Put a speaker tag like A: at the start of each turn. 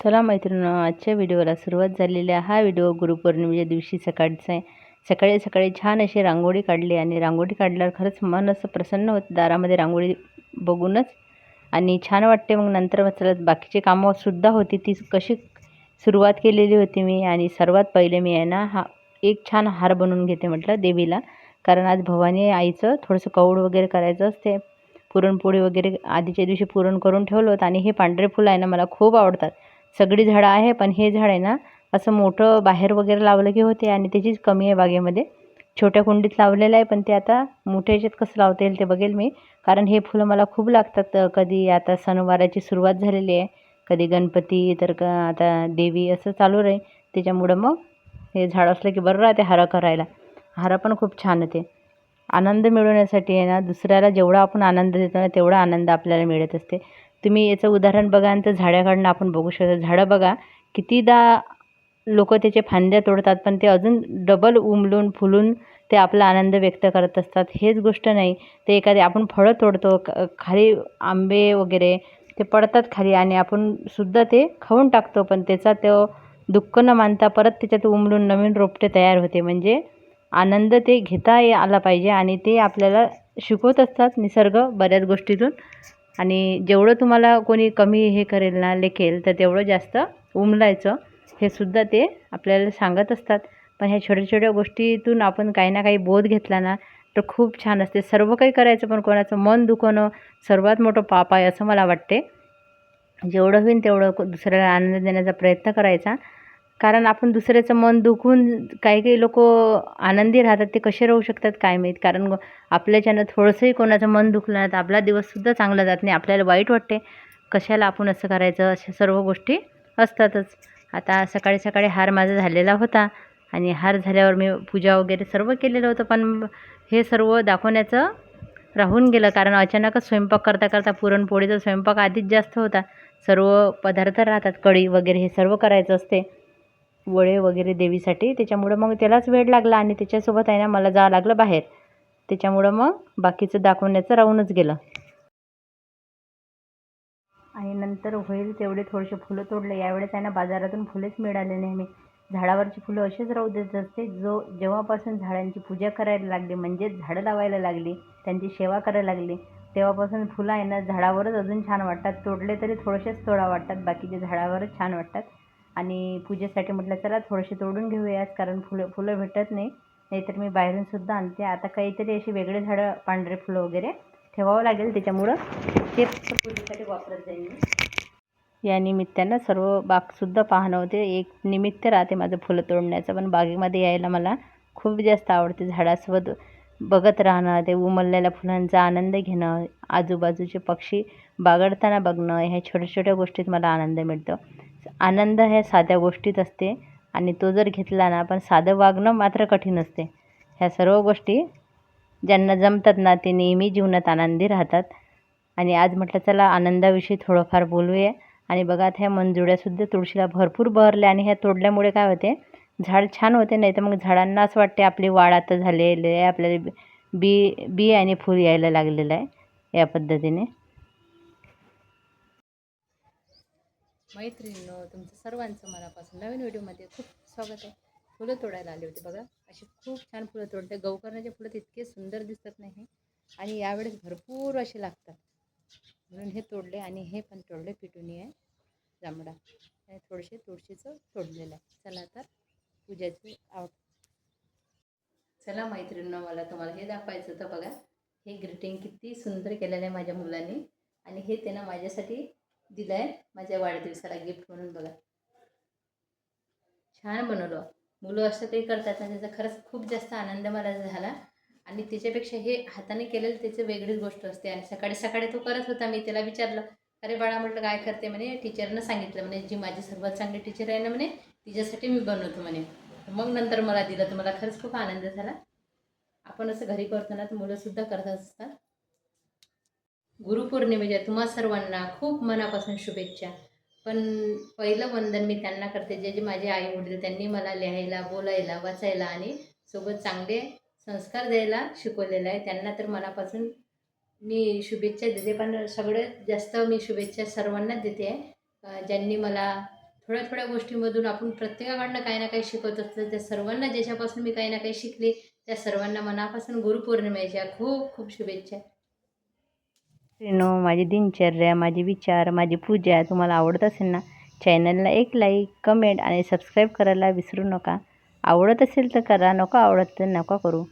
A: चला मैत्रिणी आजच्या व्हिडिओला सुरुवात झालेली आहे. हा व्हिडिओ गुरुपौर्णिमेच्या दिवशी सकाळचा आहे. सकाळी सकाळी छान अशी रांगोळी काढली आणि रांगोळी काढल्यावर खरंच मन असं प्रसन्न होतं. दारामध्ये रांगोळी बघूनच आणि छान वाटते. मग नंतर मग चला बाकीचे कामंसुद्धा होती. ती कशी सुरुवात केलेली होती मी आणि सर्वात पहिले मी आहे ना हा एक छान हार बनवून घेते म्हटलं देवीला. कारण आज भवानी आईचं थोडंसं कौड वगैरे करायचं असते. पुरणपोळी वगैरे आधीच्या दिवशी पुरण करून ठेवलं होतं आणि हे पांढरे फुलं आहे ना मला खूप आवडतात. सगळी झाडं आहे पण हे झाड आहे ना असं मोठं बाहेर वगैरे लावलं की होते आणि त्याचीच कमी आहे बागेमध्ये. छोट्या कुंडीत लावलेलं आहे पण ते आता मोठ्या याच्यात कसं लावता येईल ते बघेल मी. कारण हे फुलं मला खूप लागतात कधी आता सणवाराची सुरुवात झालेली आहे कधी गणपती तर क आता देवी असं चालू राहील. त्याच्यामुळं मग हे झाड असलं की बरं राहते हार करायला. हार पण खूप छान होते. आनंद मिळवण्यासाठी आहे ना दुसऱ्याला जेवढा आपण आनंद देतो ना तेवढा आनंद आपल्याला मिळत असते. तुम्ही याचं उदाहरण बघा तर झाडाकडनं आपण बघू शकतो. झाडं बघा कितीदा लोक त्याचे फांद्या तोडतात पण ते अजून डबल उमलून फुलून ते आपला आनंद व्यक्त करत असतात. हेच गोष्ट नाही. ते एखादे आपण फळं तोडतो क खाली आंबे वगैरे ते पडतात खाली आणि आपण सुद्धा ते खाऊन टाकतो पण त्याचा तो दुःख न मानता परत त्याच्यात उमलून नवीन रोपटे तयार होते. म्हणजे आनंद ते घेता आला पाहिजे आणि ते आपल्याला शिकवत असतात निसर्ग बऱ्याच गोष्टीतून. आणि जेवढं तुम्हाला कोणी कमी हे करेल ना लेखेल तर तेवढं जास्त उमलायचं. हे सुद्धा ते आपल्याला सांगत असतात. पण ह्या छोट्या छोट्या गोष्टीतून आपण काही ना काही बोध घेतला ना तर खूप छान असते. सर्व काही करायचं पण कोणाचं मन दुखवणं सर्वात मोठं पाप आहे असं मला वाटते. जेवढं होईल तेवढं दुसऱ्याला आनंद देण्याचा प्रयत्न करायचा. कारण आपण दुसऱ्याचं मन दुखून काही काही लोक आनंदी राहतात ते कसे राहू शकतात काय माहीत? कारण आपल्याच्यानं थोडंसंही कोणाचं मन दुखलं नाही तर आपला दिवससुद्धा चांगला जात नाही. आपल्याला वाईट वाटते. कशाला आपण असं करायचं? अशा सर्व गोष्टी असतातच. आता सकाळी सकाळी हार माझा झालेला होता आणि हार झाल्यावर मी पूजा वगैरे सर्व केलेलं होतं. पण हे सर्व दाखवण्याचं राहून गेलं. कारण अचानकच स्वयंपाक करता करता पुरणपोळीचा स्वयंपाक आधीच जास्त होता. सर्व पदार्थ राहतात कढी वगैरे हे सर्व करायचं असते. वडे वगैरे देवीसाठी. त्याच्यामुळं मग त्यालाच वेळ लागला आणि त्याच्यासोबत आहे ना मला जावं लागलं बाहेर. त्याच्यामुळं मग बाकीचं दाखवण्याचं राहूनच गेलं. आणि नंतर होईल तेवढे थोडेसे फुलं तोडले. यावेळेस आहे ना बाजारातून फुलेच मिळाले नेहमी. झाडावरची फुलं असेच राहू देत असते जो जेव्हापासून झाडांची पूजा करायला लागली म्हणजेच झाडं लावायला लागली त्यांची सेवा करायला लागली तेव्हापासून फुलं आहे ना झाडावरच अजून छान वाटतात. तोडले तरी थोडेसेच तोडा वाटतात बाकीचे झाडावरच छान वाटतात. आणि पूजेसाठी म्हटलं चला थोडेसे तोडून घेऊयाच कारण फुलं फुलं भेटत नाही. नाहीतर मी बाहेरूनसुद्धा आणते. आता काहीतरी अशी वेगळे झाडं पांढरे फुलं वगैरे ठेवावं लागेल त्याच्यामुळं. ते फक्त पूजेसाठी वापरत जाईल मी. या निमित्तानं सर्व बागसुद्धा पाहणं होते. एक निमित्त राहते माझं फुलं तोडण्याचं पण बागेमध्ये यायला मला खूप जास्त आवडते झाडासोबत बघत राहणं ते उमललेल्या फुलांचा आनंद घेणं आजूबाजूचे पक्षी बागडताना बघणं ह्या छोट्या छोट्या गोष्टीत मला आनंद मिळतो. आनंद ह्या साध्या गोष्टीत असते आणि तो जर घेतला ना पण साधं वागणं मात्र कठीण असते. ह्या सर्व गोष्टी ज्यांना जमतात ना ते नेहमी जीवनात आनंदी राहतात. आणि आज म्हटलं चला आनंदाविषयी थोडंफार बोलूया. आणि बघा ह्या मंजुळ्यासुद्धा तुळशीला भरपूर बहरल्या आणि ह्या तोडल्यामुळे काय होते? झाड छान होते नाही तर मग झाडांना असं वाटते आपली वाढ आता झालेली आहे आपल्याला बी बी आणि फूल यायला लागलेलं आहे या पद्धतीने. मैत्रिणींनो तुमचं सर्वांचं मनापासून नवीन व्हिडिओमध्ये खूप स्वागत आहे. फुलं तोडायला आले होते बघा. अशी खूप छान फुलं तोडते. गौकर्णाचे फुलं इतके सुंदर दिसत नाही आणि यावेळेस भरपूर असे लागतात. म्हणून हे तोडले आणि हे पण तोडले पिटुनी आहे. जांभळा. आणि थोडेसे तुळशीचं तोडलेलं आहे. चला तर पूजाची आव चला मैत्रिणींनो मला तुम्हाला हे दाखवायचं होतं बघा. हे ग्रीटिंग किती सुंदर केलेलं आहे माझ्या मुलांनी. आणि हे त्यांना माझ्यासाठी दिलं आहे माझ्या वाढदिवसाला गिफ्ट म्हणून बघा. छान बनवलं. मुलं असं काही करतात ना त्याचा खरंच खूप जास्त आनंद मला झाला. आणि त्याच्यापेक्षा हे हाताने केलेलं त्याचं वेगळीच गोष्ट असते. आणि सकाळी सकाळी तो करत होता मी त्याला विचारलं अरे बाळा म्हटलं काय करते म्हणे? टीचरनं सांगितलं म्हणे जी माझी सर्वात चांगली टीचर आहे ना म्हणे तिच्यासाठी मी बनवतो म्हणे. मग नंतर मला दिलं तर मला खरंच खूप आनंद झाला. आपण असं घरी करतो ना तर मुलंसुद्धा करत असतात. गुरुपौर्णिमेच्या तुम्हा सर्वांना खूप मनापासून शुभेच्छा. पण पहिलं वंदन मी त्यांना करते. जे जे माझे आई वडील त्यांनी मला लिहायला बोलायला वाचायला आणि सोबत चांगले संस्कार द्यायला शिकवलेलं आहे. त्यांना तर मनापासून मी शुभेच्छा देते. पण सगळ्यात जास्त मी शुभेच्छा सर्वांनाच देते. आहे ज्यांनी मला थोड्या थोड्या गोष्टींमधून आपण प्रत्येकाकडनं काही ना काही शिकवत असतो. त्या सर्वांना ज्याच्यापासून मी काही ना काही शिकले त्या सर्वांना मनापासून गुरुपौर्णिमेच्या खूप खूप शुभेच्छा. नो माझी दिनचर्या माझे विचार माझी पूजा तुम्हाला आवडत असेल ना चॅनलला एक लाईक कमेंट आणि सबस्क्राईब करायला विसरू नका. आवडत असेल तर करा नको आवडत तर नका करू.